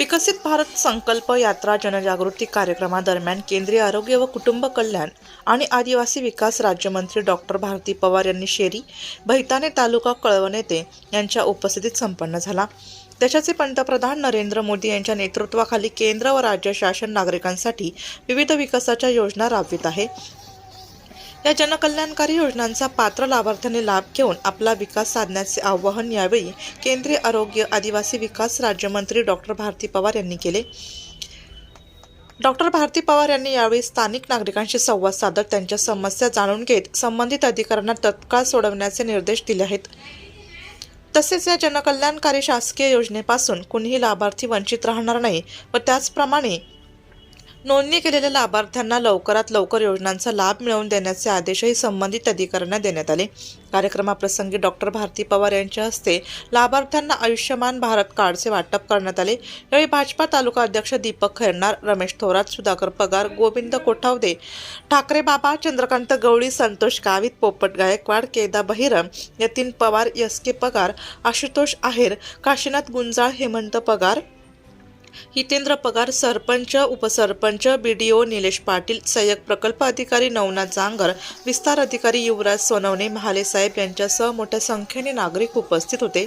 विकसित भारत संकल्प यात्रा जनजागृती कार्यक्रमादरम्यान केंद्रीय आरोग्य व कुटुंब कल्याण आणि आदिवासी विकास राज्यमंत्री डॉक्टर भारती पवार यांनी शेरी भैताने तालुका कळवण येथे यांच्या उपस्थितीत संपन्न झाला. देशाचे पंतप्रधान नरेंद्र मोदी यांच्या नेतृत्वाखाली केंद्र व राज्य शासन नागरिकांसाठी विविध विकासाच्या योजना राबवित आहे. या जनकल्याणकारी योजनांचा पात्र लाभार्थ्यांनी लाभ घेऊन आपला विकास साधण्याचे आवाहन यावेळी केंद्रीय आरोग्य आदिवासी विकास राज्यमंत्री डॉक्टर भारती पवार यांनी केले. डॉक्टर भारती पवार यांनी यावेळी स्थानिक नागरिकांशी संवाद साधत त्यांच्या समस्या जाणून घेत संबंधित अधिकाऱ्यांना तत्काळ सोडवण्याचे निर्देश दिले आहेत. तसेच या जनकल्याणकारी शासकीय योजनेपासून कुणीही लाभार्थी वंचित राहणार नाही व त्याचप्रमाणे नोंदणी केलेल्या लाभार्थ्यांना लवकरात लवकर योजनांचा लाभ मिळवून देण्याचे आदेशही संबंधित अधिकाऱ्यांना देण्यात आले. कार्यक्रमाप्रसंगी डॉक्टर भारती पवार यांच्या हस्ते लाभार्थ्यांना आयुष्यमान भारत कार्डचे वाटप करण्यात आले. यावेळी भाजपा तालुका अध्यक्ष दीपक खैरनार रमेश थोरात सुधाकर पगार गोविंद कोठावदे ठाकरे बाबा चंद्रकांत गवळी संतोष गावित पोपट गायकवाड केदा बहिरम यतीन पवार एस के पगार आशुतोष आहेर काशीनाथ गुंजाळ हेमंत पगार Hitendra Pagar sarpanch upsarpanch B D O Nilesh Patil सहाय्यक प्रकल्प अधिकारी नवनाथ जांगर विस्तार अधिकारी युवराज सोनवणे महाले साहेब यांच्यासह मोठ्या संख्येने नागरिक उपस्थित होते.